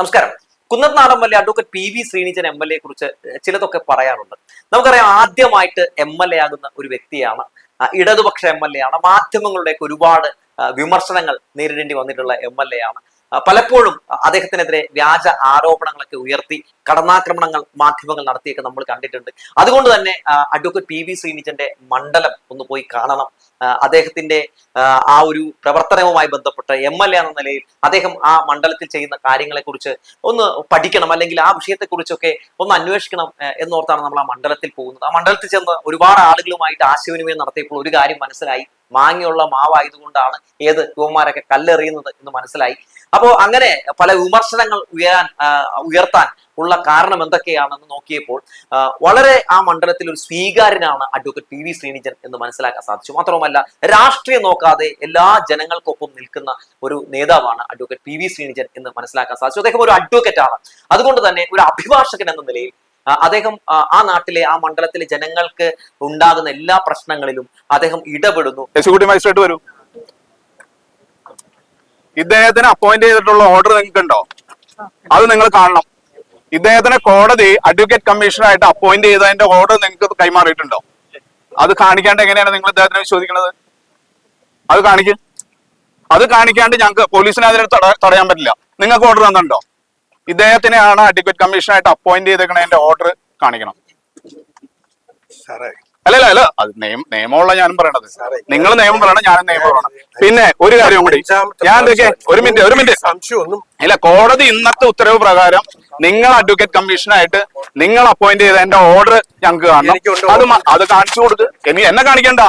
നമസ്കാരം. കുന്നത്നാടൻ M L A advocate P V Sreenijan M L A കുറിച്ച് ചിലതൊക്കെ പറയാറുണ്ട്. നമുക്കറിയാം ആദ്യമായിട്ട് എം എൽ എ ആകുന്ന ഒരു വ്യക്തിയാണ് ഇടതുപക്ഷ എം എൽ എ ആണ്. മാധ്യമങ്ങളുടെയൊക്കെ ഒരുപാട് വിമർശനങ്ങൾ നേരിടേണ്ടി വന്നിട്ടുള്ള എം എൽ എ ആണ്. പലപ്പോഴും അദ്ദേഹത്തിനെതിരെ വ്യാജ ആരോപണങ്ങളൊക്കെ ഉയർത്തി കടന്നാക്രമണങ്ങൾ മാധ്യമങ്ങൾ നടത്തിയൊക്കെ നമ്മൾ കണ്ടിട്ടുണ്ട്. അതുകൊണ്ട് തന്നെ അഡ്വക്കേറ്റ് പി വി ശ്രീനിജന്റെ മണ്ഡലം ഒന്ന് പോയി കാണണം. അദ്ദേഹത്തിന്റെ ആ, ഒരു പ്രവർത്തനവുമായി ബന്ധപ്പെട്ട് എം എൽ എ എന്ന നിലയിൽ അദ്ദേഹം ആ മണ്ഡലത്തിൽ ചെയ്യുന്ന കാര്യങ്ങളെ കുറിച്ച് ഒന്ന് പഠിക്കണം അല്ലെങ്കിൽ ആ വിഷയത്തെക്കുറിച്ചൊക്കെ ഒന്ന് അന്വേഷിക്കണം എന്നോർത്താണ് നമ്മൾ ആ മണ്ഡലത്തിൽ പോകുന്നത്. ആ മണ്ഡലത്തിൽ ചെന്ന് ഒരുപാട് ആളുകളുമായിട്ട് ആശയവിനിമയം നടത്തിയപ്പോൾ ഒരു കാര്യം മനസ്സിലായി. മാങ്ങിയുള്ള മാവായതുകൊണ്ടാണ് ഏത് യുവമാരൊക്കെ കല്ലെറിയുന്നത് എന്ന് മനസ്സിലായി. അപ്പോ അങ്ങനെ പല വിമർശനങ്ങൾ ഉയരാൻ ഉയർത്താൻ ഉള്ള കാരണം എന്തൊക്കെയാണെന്ന് നോക്കിയപ്പോൾ വളരെ ആ മണ്ഡലത്തിൽ ഒരു സ്വീകാര്യനാണ് അഡ്വക്കേറ്റ് പി വി ശ്രീനിജൻ എന്ന് മനസ്സിലാക്കാൻ സാധിച്ചു. മാത്രവുമല്ല രാഷ്ട്രീയം നോക്കാതെ എല്ലാ ജനങ്ങൾക്കൊപ്പം നിൽക്കുന്ന ഒരു നേതാവാണ് അഡ്വക്കേറ്റ് പി വി ശ്രീനിജൻ എന്ന് മനസ്സിലാക്കാൻ സാധിച്ചു. അദ്ദേഹം ഒരു അഡ്വക്കേറ്റ് ആണ്. അതുകൊണ്ട് തന്നെ ഒരു അഭിഭാഷകൻ എന്ന നിലയിൽ അദ്ദേഹം ആ, നാട്ടിലെ ആ മണ്ഡലത്തിലെ ജനങ്ങൾക്ക് ഉണ്ടാകുന്ന എല്ലാ പ്രശ്നങ്ങളിലും അദ്ദേഹം ഇടപെടുന്നു. വരൂ. ഇദ്ദേഹത്തിന് അപ്പോയിന്റ് ചെയ്തിട്ടുള്ള ഓർഡർ നിങ്ങൾക്ക് ഉണ്ടോ അത് നിങ്ങൾ കാണണം. ഇദ്ദേഹത്തിനെ കോടതി അഡ്വക്കേറ്റ് കമ്മീഷണറായിട്ട് അപ്പോയിന്റ് ചെയ്തതിന്റെ ഓർഡർ നിങ്ങൾക്ക് കൈമാറിയിട്ടുണ്ടോ? അത് കാണിക്കാണ്ട് എങ്ങനെയാണ് നിങ്ങൾ ഇദ്ദേഹത്തിനെ വിശ്വസിക്കുന്നത് അത് കാണിക്ക്. അത് കാണിക്കാണ്ട് ഞങ്ങൾക്ക് പോലീസിനെ അതിനെ തടയാൻ പറ്റില്ല. നിങ്ങൾക്ക് ഓർഡർ തന്നിട്ടുണ്ടോ? ഇദ്ദേഹത്തിനെയാണ് അഡ്വക്കേറ്റ് കമ്മീഷണറായിട്ട് അപ്പോയിന്റ് ചെയ്തേക്കണതിന്റെ ഓർഡർ കാണിക്കണം. സാറേ അല്ലല്ല അല്ല അത് നിയമം നിയമമുള്ള ഞാനും പറയണത്. നിങ്ങൾ നിയമം പറയണം ഞാനും നിയമം പറയണം. പിന്നെ ഒരു കാര്യം കൂടി. ഞാൻ ഒരു മിനിറ്റ് ഒരു മിനിറ്റ്. സംശയമൊന്നും ഇല്ല കോടതി ഇന്നത്തെ ഉത്തരവ് പ്രകാരം നിങ്ങൾ അഡ്വക്കേറ്റ് കമ്മീഷനായിട്ട് നിങ്ങൾ അപ്പോയിന്റ് ചെയ്ത എന്റെ ഓർഡർ ഞങ്ങൾക്ക് കാണണം. അത് അത് കാണിച്ചു കൊടുക്ക്. ഇനി എന്നെ കാണിക്കണ്ട.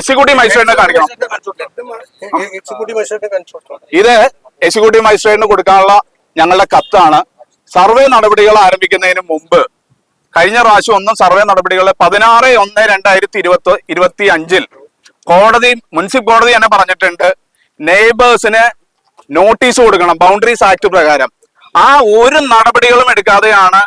എക്സിക്യൂട്ടീവ് മജിസ്ട്രേറ്റിനെ കാണിക്കണം ഇത് എക്സിക്യൂട്ടീവ് മജിസ്ട്രേറ്റിന് കൊടുക്കാനുള്ള ഞങ്ങളുടെ കത്താണ്. സർവേ നടപടികൾ ആരംഭിക്കുന്നതിന് മുമ്പ് കഴിഞ്ഞ പ്രാവശ്യം ഒന്നും സർവേ നടപടികൾ പതിനാറ് ഒന്ന് രണ്ടായിരത്തി ഇരുപത്തി ഇരുപത്തി അഞ്ചിൽ കോടതി മുനിസിപ്പൽ കോടതി തന്നെ പറഞ്ഞിട്ടുണ്ട് നെയ്ബേഴ്സിന് നോട്ടീസ് കൊടുക്കണം ബൗണ്ടറീസ് ആക്ട് പ്രകാരം. ആ ഒരു നടപടികളും എടുക്കാതെയാണ്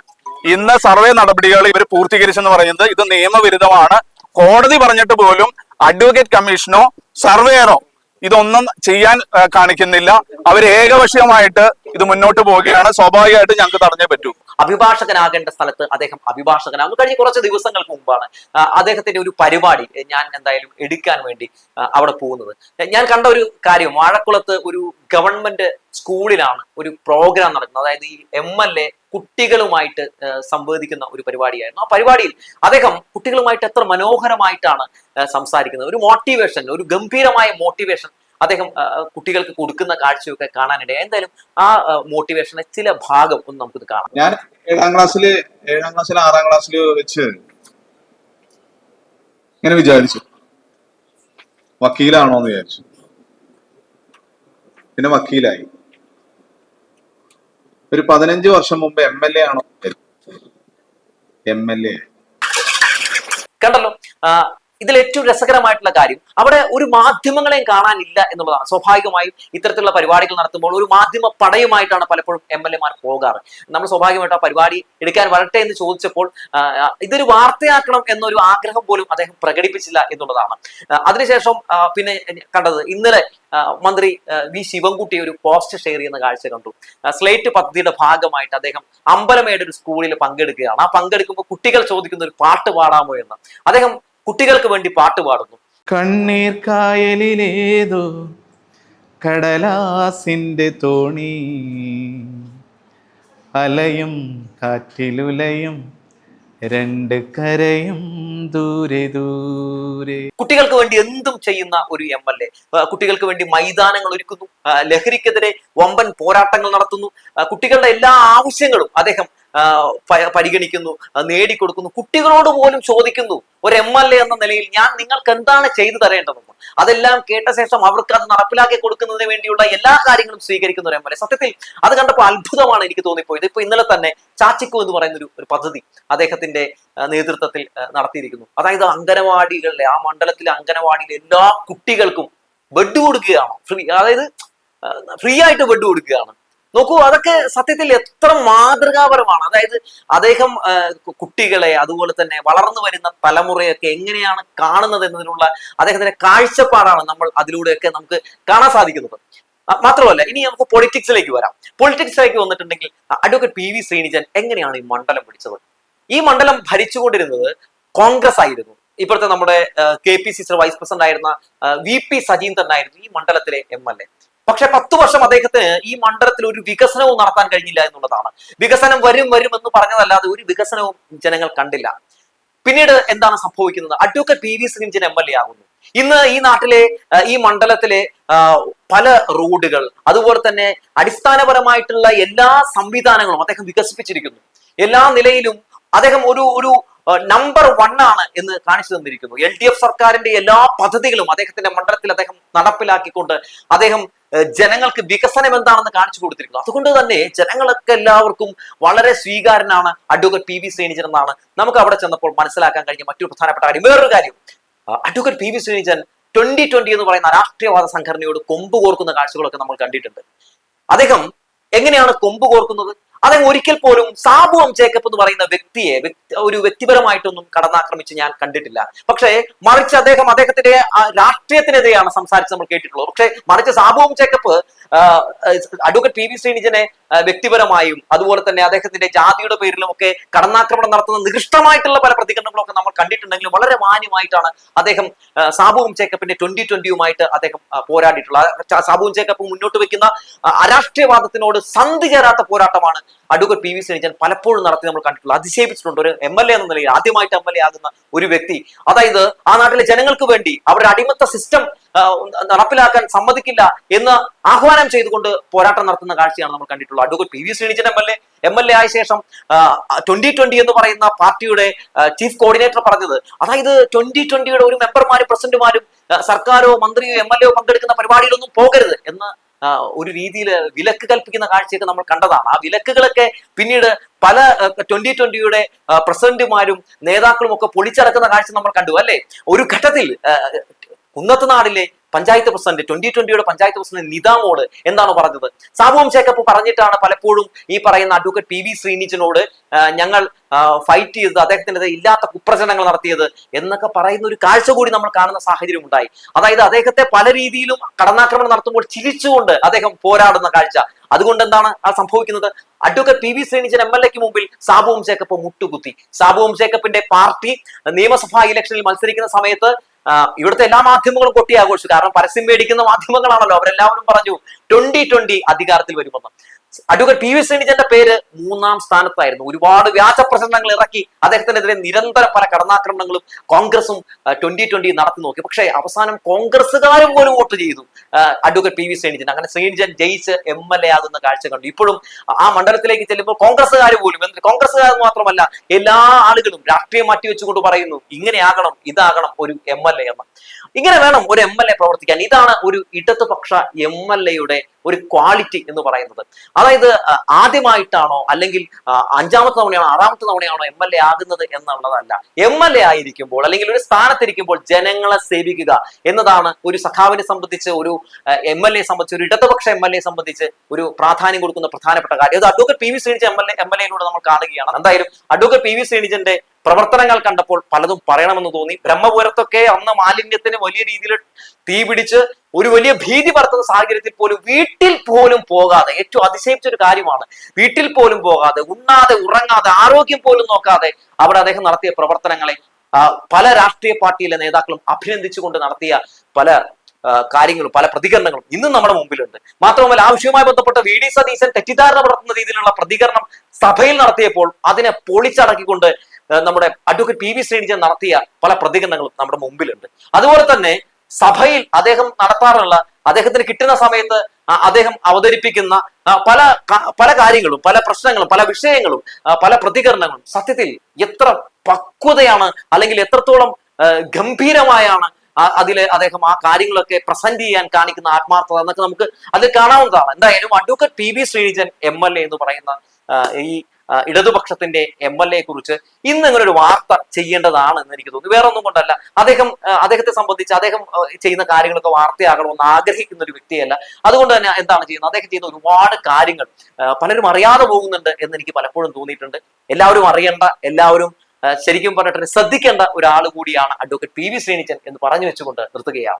ഇന്ന് സർവേ നടപടികൾ ഇവർ പൂർത്തീകരിച്ചെന്ന് പറയുന്നത്. ഇത് നിയമവിരുദ്ധമാണ്. കോടതി പറഞ്ഞിട്ട് പോലും അഡ്വക്കേറ്റ് കമ്മീഷനോ സർവേയറോ ഇതൊന്നും ചെയ്യാൻ കാണിക്കുന്നില്ല. അവർ ഏകപക്ഷീയമായിട്ട് ഇത് മുന്നോട്ട് പോവുകയാണ്. സ്വാഭാവികമായിട്ട് ഞങ്ങൾക്ക് തടഞ്ഞേ പറ്റൂ. അഭിഭാഷകനാകേണ്ട സ്ഥലത്ത് അദ്ദേഹം അഭിഭാഷകനാകും കഴിഞ്ഞ കുറച്ച് ദിവസങ്ങൾക്ക് മുമ്പാണ് അദ്ദേഹത്തിന്റെ ഒരു പരിപാടി ഞാൻ എന്തായാലും എടുക്കാൻ വേണ്ടി അവിടെ പോകുന്നത്. ഞാൻ കണ്ട ഒരു കാര്യം വാഴക്കുളത്ത് ഒരു ഗവൺമെന്റ് സ്കൂളിലാണ് ഒരു പ്രോഗ്രാം നടക്കുന്നത്. അതായത് ഈ എം എൽ എ കുട്ടികളുമായിട്ട് സംവദിക്കുന്ന ഒരു പരിപാടിയായിരുന്നു. ആ പരിപാടിയിൽ അദ്ദേഹം കുട്ടികളുമായിട്ട് എത്ര മനോഹരമായിട്ടാണ് സംസാരിക്കുന്നത്. ഒരു മോട്ടിവേഷൻ ഒരു ഗംഭീരമായ മോട്ടിവേഷൻ അദ്ദേഹം കുട്ടികൾക്ക് കൊടുക്കുന്ന കാഴ്ചയൊക്കെ കാണാനിടയായി. എന്തായാലും ആ മോട്ടിവേഷന്റെ ചില ഭാഗം ഒന്ന് നമുക്ക് കാണാം. ഞാൻ ഏഴാം ക്ലാസ്സിൽ ഏഴാം ക്ലാസ്സിൽ ആറാം ക്ലാസ്സിൽ വെച്ച് ഇങ്ങനെ വിചാരിച്ചു. വക്കീലാണോ എന്ന് വിചാരിച്ചു. പിന്നെ വക്കീലായി. ഒരു പതിനഞ്ച് വർഷം മുമ്പ് എം എൽ എ ആണോ? എം എൽ എ കണ്ടല്ലോ. ഇതിൽ ഏറ്റവും രസകരമായിട്ടുള്ള കാര്യം അവിടെ ഒരു മാധ്യമങ്ങളെയും കാണാനില്ല എന്നുള്ളതാണ്. സ്വാഭാവികമായും ഇത്തരത്തിലുള്ള പരിപാടികൾ നടത്തുമ്പോൾ ഒരു മാധ്യമ പടയുമായിട്ടാണ് പലപ്പോഴും എം എൽ എമാർ പോകാറ്. നമ്മൾ സ്വാഭാവികമായിട്ട് ആ പരിപാടി എടുക്കാൻ വരട്ടെ എന്ന് ചോദിച്ചപ്പോൾ ഇതൊരു വാർത്തയാക്കണം എന്നൊരു ആഗ്രഹം പോലും അദ്ദേഹം പ്രകടിപ്പിച്ചില്ല എന്നുള്ളതാണ്. അതിനുശേഷം പിന്നെ കണ്ടത് ഇന്നലെ മന്ത്രി വി ശിവൻകുട്ടി ഒരു പോസ്റ്റ് ഷെയർ ചെയ്യുന്ന കാഴ്ച കണ്ടു. സ്ലേറ്റ് പദ്ധതിയുടെ ഭാഗമായിട്ട് അദ്ദേഹം അമ്പലമേട് ഒരു സ്കൂളിൽ പങ്കെടുക്കുകയാണ്. ആ പങ്കെടുക്കുമ്പോൾ കുട്ടികൾ ചോദിക്കുന്ന ഒരു പാട്ട് പാടാമോ എന്ന്. അദ്ദേഹം കുട്ടികൾക്ക് വേണ്ടി പാട്ട് പാടുന്നു. കണ്ണീർ കായലിലേതോ കടലാസിന്റെ തോണി. അലയും കാറ്റിലുലയും രണ്ട് കരയും ദൂരെ ദൂരെ. കുട്ടികൾക്ക് വേണ്ടി എന്തും ചെയ്യുന്ന ഒരു എം എൽ എ. കുട്ടികൾക്ക് വേണ്ടി മൈതാനങ്ങൾ ഒരുക്കുന്നു. ലഹരിക്കെതിരെ വമ്പൻ പോരാട്ടങ്ങൾ നടത്തുന്നു. കുട്ടികളുടെ എല്ലാ ആവശ്യങ്ങളും അദ്ദേഹം പരിഗണിക്കുന്നു നേടിക്കൊടുക്കുന്നു. കുട്ടികളോട് പോലും ചോദിക്കുന്നു ഒരു എം എൽ എ എന്ന നിലയിൽ ഞാൻ നിങ്ങൾക്ക് എന്താണ് ചെയ്തു തരേണ്ടതെന്ന്? അതെല്ലാം കേട്ട ശേഷം അവർക്ക് അത് നടപ്പിലാക്കി കൊടുക്കുന്നതിന് വേണ്ടിയുള്ള എല്ലാ കാര്യങ്ങളും സ്വീകരിക്കുന്ന ഒരു എം എൽ എ. സത്യത്തിൽ അത് കണ്ടപ്പോൾ അത്ഭുതമാണ് എനിക്ക് തോന്നിപ്പോയത്. ഇപ്പൊ ഇന്നലെ തന്നെ ചാച്ചിക്കു എന്ന് പറയുന്ന ഒരു ഒരു പദ്ധതി അദ്ദേഹത്തിന്റെ നേതൃത്വത്തിൽ നടത്തിയിരിക്കുന്നു. അതായത് അംഗനവാടികളിലെ ആ മണ്ഡലത്തിലെ അംഗനവാടിയിലെ എല്ലാ കുട്ടികൾക്കും ബെഡ് കൊടുക്കുകയാണ്. ഫ്രീ അതായത് ഫ്രീ ആയിട്ട് ബെഡ് കൊടുക്കുകയാണ്. നോക്കൂ അതൊക്കെ സത്യത്തിൽ എത്ര മാതൃകാപരമാണ്. അതായത് അദ്ദേഹം കുട്ടികളെ അതുപോലെ തന്നെ വളർന്നു വരുന്ന തലമുറയൊക്കെ എങ്ങനെയാണ് കാണുന്നത് എന്നതിനുള്ള അദ്ദേഹത്തിന്റെ കാഴ്ചപ്പാടാണ് നമ്മൾ അതിലൂടെയൊക്കെ നമുക്ക് കാണാൻ സാധിക്കുന്നത്. മാത്രമല്ല ഇനി നമുക്ക് പൊളിറ്റിക്സിലേക്ക് വരാം. പൊളിറ്റിക്സിലേക്ക് വന്നിട്ടുണ്ടെങ്കിൽ അഡ്വക്കേറ്റ് പി വി ശ്രീനിജൻ എങ്ങനെയാണ് ഈ മണ്ഡലം പിടിച്ചത് ഈ മണ്ഡലം ഭരിച്ചുകൊണ്ടിരുന്നത് കോൺഗ്രസ് ആയിരുന്നു. ഇപ്പോഴത്തെ നമ്മുടെ K P C C vice president ആയിരുന്ന വി പി സജീന്ദ്രൻ ആയിരുന്നു ഈ മണ്ഡലത്തിലെ എം എൽ എ. പക്ഷെ പത്ത് വർഷം അദ്ദേഹത്തിന് ഈ മണ്ഡലത്തിൽ ഒരു വികസനവും നടത്താൻ കഴിഞ്ഞില്ല എന്നുള്ളതാണ്. വികസനം വരും വരും എന്ന് പറഞ്ഞതല്ലാതെ ഒരു വികസനവും ജനങ്ങൾ കണ്ടില്ല. പിന്നീട് എന്താണ് സംഭവിക്കുന്നത്? Advocate P V Sreenijan M L A ആകുന്നു. ഇന്ന് ഈ നാട്ടിലെ ഈ മണ്ഡലത്തിലെ പല റോഡുകൾ അതുപോലെ തന്നെ അടിസ്ഥാനപരമായിട്ടുള്ള എല്ലാ സംവിധാനങ്ങളും അദ്ദേഹം വികസിപ്പിച്ചിരിക്കുന്നു. എല്ലാ നിലയിലും അദ്ദേഹം ഒരു ഒരു നമ്പർ വൺ ആണ് എന്ന് കാണിച്ചു തന്നിരിക്കുന്നു. എൽ ഡി എഫ് സർക്കാരിന്റെ എല്ലാ പദ്ധതികളും അദ്ദേഹത്തിന്റെ മണ്ഡലത്തിൽ അദ്ദേഹം നടപ്പിലാക്കിക്കൊണ്ട് അദ്ദേഹം ജനങ്ങൾക്ക് വികസനം എന്താണെന്ന് കാണിച്ചു കൊടുത്തിരിക്കുന്നു. അതുകൊണ്ട് തന്നെ ജനങ്ങളൊക്കെ എല്ലാവർക്കും വളരെ സ്വീകാരനാണ് അഡ്വക്കേറ്റ് പി വി ശ്രീനിജൻ എന്നാണ് നമുക്ക് അവിടെ ചെന്നപ്പോൾ മനസ്സിലാക്കാൻ കഴിഞ്ഞ മറ്റൊരു പ്രധാനപ്പെട്ട കാര്യം. വേറൊരു കാര്യം advocate P V Sreenijan twenty twenty എന്ന് പറയുന്ന രാഷ്ട്രീയവാദ സംഘടനയോട് കൊമ്പ് കോർക്കുന്ന കാഴ്ചകളൊക്കെ നമ്മൾ കണ്ടിട്ടുണ്ട്. അദ്ദേഹം എങ്ങനെയാണ് കൊമ്പ് കോർക്കുന്നത്? അദ്ദേഹം ഒരിക്കൽ പോലും സാബു എം ജേക്കബ് എന്ന് പറയുന്ന വ്യക്തിയെ വ്യക്തി- ഒരു വ്യക്തിപരമായിട്ടൊന്നും കടന്നാക്രമിച്ച് ഞാൻ കണ്ടിട്ടില്ല. പക്ഷേ മറിച്ച് അദ്ദേഹം അദ്ദേഹത്തിന്റെ രാഷ്ട്രീയത്തിനെതിരെയാണ് സംസാരിച്ച് നമ്മൾ കേട്ടിട്ടുള്ളത്. പക്ഷേ മറിച്ച് Sabu M Jacob advocate P V ശ്രീനിജനെ വ്യക്തിപരമായും അതുപോലെ തന്നെ അദ്ദേഹത്തിന്റെ ജാതിയുടെ പേരിലും ഒക്കെ കടന്നാക്രമണം നടത്തുന്ന നികൃഷ്ടമായിട്ടുള്ള പല പ്രതികരണങ്ങളൊക്കെ നമ്മൾ കണ്ടിട്ടുണ്ടെങ്കിലും വളരെ മാന്യമായിട്ടാണ് അദ്ദേഹം സാബുവും ചേക്കപ്പിന്റെ ട്വന്റി ട്വന്റിയുമായിട്ട് അദ്ദേഹം പോരാടിയിട്ടുള്ളത്. സാബുവും ചേക്കപ്പും മുന്നോട്ട് വെക്കുന്ന അരാഷ്ട്രീയവാദത്തിനോട് സന്ധി ചേരാത്ത പോരാട്ടമാണ് അഡ്വക്കേറ്റ് പി വി ശ്രീജൻ പലപ്പോഴും നടത്തി നമ്മൾ കണ്ടിട്ടുള്ള അതിശയിപ്പിച്ചിട്ടുണ്ട് ഒരു എം എൽ എ എന്ന നിലയിൽ ആദ്യമായിട്ട് എം എൽ എ ആകുന്ന ഒരു വ്യക്തി. അതായത് ആ നാട്ടിലെ ജനങ്ങൾക്ക് വേണ്ടി അവരുടെ അടിമത്ത സിസ്റ്റം നടപ്പിലാക്കാൻ സമ്മതിക്കില്ല എന്ന് ആഹ്വാനം ചെയ്തുകൊണ്ട് പോരാട്ടം നടത്തുന്ന കാഴ്ചയാണ് നമ്മൾ കണ്ടിട്ടുള്ളത്. Advocate P V Sreejan M L A M L A ആയ ശേഷം ട്വന്റി ട്വന്റി എന്ന് പറയുന്ന പാർട്ടിയുടെ ചീഫ് കോർഡിനേറ്റർ പറഞ്ഞത്. അതായത് ട്വന്റി ട്വന്റിയുടെ ഒരു മെമ്പർമാരും പ്രസിഡന്റുമാരും സർക്കാരോ മന്ത്രിയോ എം എൽ എ പങ്കെടുക്കുന്ന പരിപാടിയിലൊന്നും പോകരുത് എന്ന് ഒരു രീതിയിൽ വിലക്ക് കൽപ്പിക്കുന്ന കാഴ്ചയൊക്കെ നമ്മൾ കണ്ടതാണ്. ആ വിലക്കുകളൊക്കെ പിന്നീട് പല ട്വന്റി ട്വന്റിയുടെ പ്രസിഡന്റുമാരും നേതാക്കളും ഒക്കെ പൊളിച്ചടക്കുന്ന കാഴ്ച നമ്മൾ കണ്ടു അല്ലെ? ഒരു ഘട്ടത്തിൽ ആ, കുന്നത്ത് നാടിലെ പഞ്ചായത്ത് പ്രസിഡന്റ് ട്വന്റി ട്വന്റിയുടെ പഞ്ചായത്ത് പ്രസിഡന്റ് നിതാമോട് എന്താണ് പറഞ്ഞത്? സാബുവും ചേക്കപ്പ് പറഞ്ഞിട്ടാണ് പലപ്പോഴും ഈ പറയുന്ന അഡ്വക്കേറ്റ് പി വി ശ്രീനിജിനോട് ഞങ്ങൾ ഫൈറ്റ് ചെയ്തത് അദ്ദേഹത്തിനെതിരെ ഇല്ലാത്ത കുപ്രചനങ്ങൾ നടത്തിയത് എന്നൊക്കെ പറയുന്ന ഒരു കാഴ്ച കൂടി നമ്മൾ കാണുന്ന സാഹചര്യം ഉണ്ടായി അതായത് അദ്ദേഹത്തെ പല രീതിയിലും കടന്നാക്രമണം നടത്തുമ്പോൾ ചിരിച്ചുകൊണ്ട് അദ്ദേഹം പോരാടുന്ന കാഴ്ച. അതുകൊണ്ട് എന്താണ് ആ സംഭവിക്കുന്നത്? Advocate P V Sreenijan M L എക്ക് മുമ്പിൽ സാബുവും ചേക്കപ്പ് മുട്ടുകുത്തി. സാബുവും ചേക്കപ്പിന്റെ പാർട്ടി നിയമസഭാ ഇലക്ഷനിൽ മത്സരിക്കുന്ന സമയത്ത് ഇവിടുത്തെ എല്ലാ മാധ്യമങ്ങളും കൊട്ടി ആഘോഷിച്ചു കാരണം പരസ്യം മേടിക്കുന്ന മാധ്യമങ്ങളാണല്ലോ. അവരെല്ലാവരും പറഞ്ഞു ട്വന്റി ട്വന്റി അധികാരത്തിൽ വരുമെന്ന്. അഡ്വക്കേറ്റ് പി വി ശ്രീനിജന്റെ പേര് മൂന്നാം സ്ഥാനത്തായിരുന്നു. ഒരുപാട് വ്യാജ പ്രചരണങ്ങൾ ഇറക്കി അദ്ദേഹത്തിനെതിരെ നിരന്തര പല കടന്നാക്രമണങ്ങളും കോൺഗ്രസും ട്വന്റി ട്വന്റി നടത്തി നോക്കി. പക്ഷേ അവസാനം കോൺഗ്രസ്സുകാരും പോലും വോട്ട് ചെയ്തു അഡ്വക്കേറ്റ് പി വി ശ്രീനിജൻ അങ്ങനെ ശ്രീനിജൻ ജയിച്ച് എം എൽ എ ആകുന്ന കാഴ്ച കണ്ടു. ഇപ്പോഴും ആ മണ്ഡലത്തിലേക്ക് ചെല്ലുമ്പോൾ കോൺഗ്രസ്സുകാർ പോലും എന്നിട്ട് കോൺഗ്രസ്സുകാർ മാത്രമല്ല എല്ലാ ആളുകളും രാഷ്ട്രീയം മാറ്റി വെച്ചുകൊണ്ട് പറയുന്നു ഇങ്ങനെയാകണം ഇതാകണം ഒരു എം എൽ എ എന്ന്. ഇങ്ങനെ വേണം ഒരു എം എൽ എ പ്രവർത്തിക്കാൻ. ഇതാണ് ഒരു ഇടതുപക്ഷ എം എൽ എയുടെ ഒരു ക്വാളിറ്റി എന്ന് പറയുന്നത്. അതായത് ആദ്യമായിട്ടാണോ അല്ലെങ്കിൽ അഞ്ചാമത്തെ തവണയാണോ ആറാമത്തെ തവണയാണോ എം എൽ എ ആകുന്നത് എന്നുള്ളതല്ല. എം എൽ എ ആയിരിക്കുമ്പോൾ അല്ലെങ്കിൽ ഒരു സ്ഥാനത്തിരിക്കുമ്പോൾ ജനങ്ങളെ സേവിക്കുക എന്നതാണ് ഒരു സഖാവിനെ സംബന്ധിച്ച് ഒരു എം എൽ എ സംബന്ധിച്ച് ഒരു ഇടതുപക്ഷ എം എൽ എ സംബന്ധിച്ച് ഒരു പ്രാധാന്യം കൊടുക്കുന്ന പ്രധാനപ്പെട്ട കാര്യം. അത് advocate P V Sreenij M L A M L എയിലൂടെ നമ്മൾ കാണുകയാണ്. എന്തായാലും അഡ്വക്കേറ്റ് പി വി ശ്രീനിജന്റെ പ്രവർത്തനങ്ങൾ കണ്ടപ്പോൾ പലതും പറയണമെന്ന് തോന്നി. ബ്രഹ്മപുരത്തൊക്കെ അന്ന് മാലിന്യത്തിന് വലിയ രീതിയിൽ തീ പിടിച്ച് ഒരു വലിയ ഭീതി പരത്തുന്ന സാഹചര്യത്തിൽ പോലും വീട്ടിൽ പോലും പോകാതെ ഏറ്റവും അതിശയിച്ച ഒരു കാര്യമാണ് വീട്ടിൽ പോലും പോകാതെ ഉണ്ണാതെ ഉറങ്ങാതെ ആരോഗ്യം പോലും നോക്കാതെ അവിടെ അദ്ദേഹം നടത്തിയ പ്രവർത്തനങ്ങളെ പല രാഷ്ട്രീയ പാർട്ടിയിലെ നേതാക്കളും അഭിനന്ദിച്ചുകൊണ്ട് നടത്തിയ പല കാര്യങ്ങളും പല പ്രതികരണങ്ങളും ഇന്നും നമ്മുടെ മുമ്പിലുണ്ട്. മാത്രമല്ല ആവശ്യവുമായി ബന്ധപ്പെട്ട വി ഡി സതീശൻ തെറ്റിദ്ധാരണ പടർത്തുന്ന രീതിയിലുള്ള പ്രതികരണം സഭയിൽ നടത്തിയപ്പോൾ അതിനെ പൊളിച്ചടക്കിക്കൊണ്ട് നമ്മുടെ അഡ്വക്കേറ്റ് പി വി ശ്രീനിജൻ നടത്തിയ പല പ്രതികരണങ്ങളും നമ്മുടെ മുമ്പിലുണ്ട്. അതുപോലെ തന്നെ സഭയിൽ അദ്ദേഹം നടത്താറുള്ള അദ്ദേഹത്തിന് കിട്ടുന്ന സമയത്ത് അദ്ദേഹം അവതരിപ്പിക്കുന്ന പല പല കാര്യങ്ങളും പല പ്രശ്നങ്ങളും പല വിഷയങ്ങളും പല പ്രതികരണങ്ങളും സത്യത്തിൽ എത്ര പക്വതയാണ് അല്ലെങ്കിൽ എത്രത്തോളം ഗംഭീരമായാണ് അതിൽ അദ്ദേഹം ആ കാര്യങ്ങളൊക്കെ പ്രസന്റ് ചെയ്യാൻ കാണിക്കുന്ന ആത്മാർത്ഥത എന്നൊക്കെ നമുക്ക് അതിൽ കാണാവുന്നതാണ്. എന്തായാലും advocate P B Sreenijan M L A എന്ന് പറയുന്ന ഈ ഇടതുപക്ഷത്തിന്റെ എം എൽ എ കുറിച്ച് ഇന്ന് ഇങ്ങനെ ഒരു വാർത്ത ചെയ്യേണ്ടതാണ് എന്ന് എനിക്ക് തോന്നുന്നു. വേറെ ഒന്നും കൊണ്ടല്ല. അദ്ദേഹം അദ്ദേഹത്തെ സംബന്ധിച്ച് അദ്ദേഹം ചെയ്യുന്ന കാര്യങ്ങളൊക്കെ വാർത്തയാകണമെന്ന് ആഗ്രഹിക്കുന്ന ഒരു വ്യക്തിയല്ല. അതുകൊണ്ട് തന്നെ എന്താണ് ചെയ്യുന്നത്? അദ്ദേഹം ചെയ്യുന്ന ഒരുപാട് കാര്യങ്ങൾ പലരും അറിയാതെ പോകുന്നുണ്ട് എന്ന് എനിക്ക് പലപ്പോഴും തോന്നിയിട്ടുണ്ട്. എല്ലാവരും അറിയേണ്ട എല്ലാവരും ശരിക്കും പറഞ്ഞിട്ട് ശ്രദ്ധിക്കേണ്ട ഒരാൾ കൂടിയാണ് അഡ്വക്കേറ്റ് പി വി ശ്രീനിച്ചൻ എന്ന് പറഞ്ഞു വെച്ചുകൊണ്ട് നിർത്തുകയാണ്.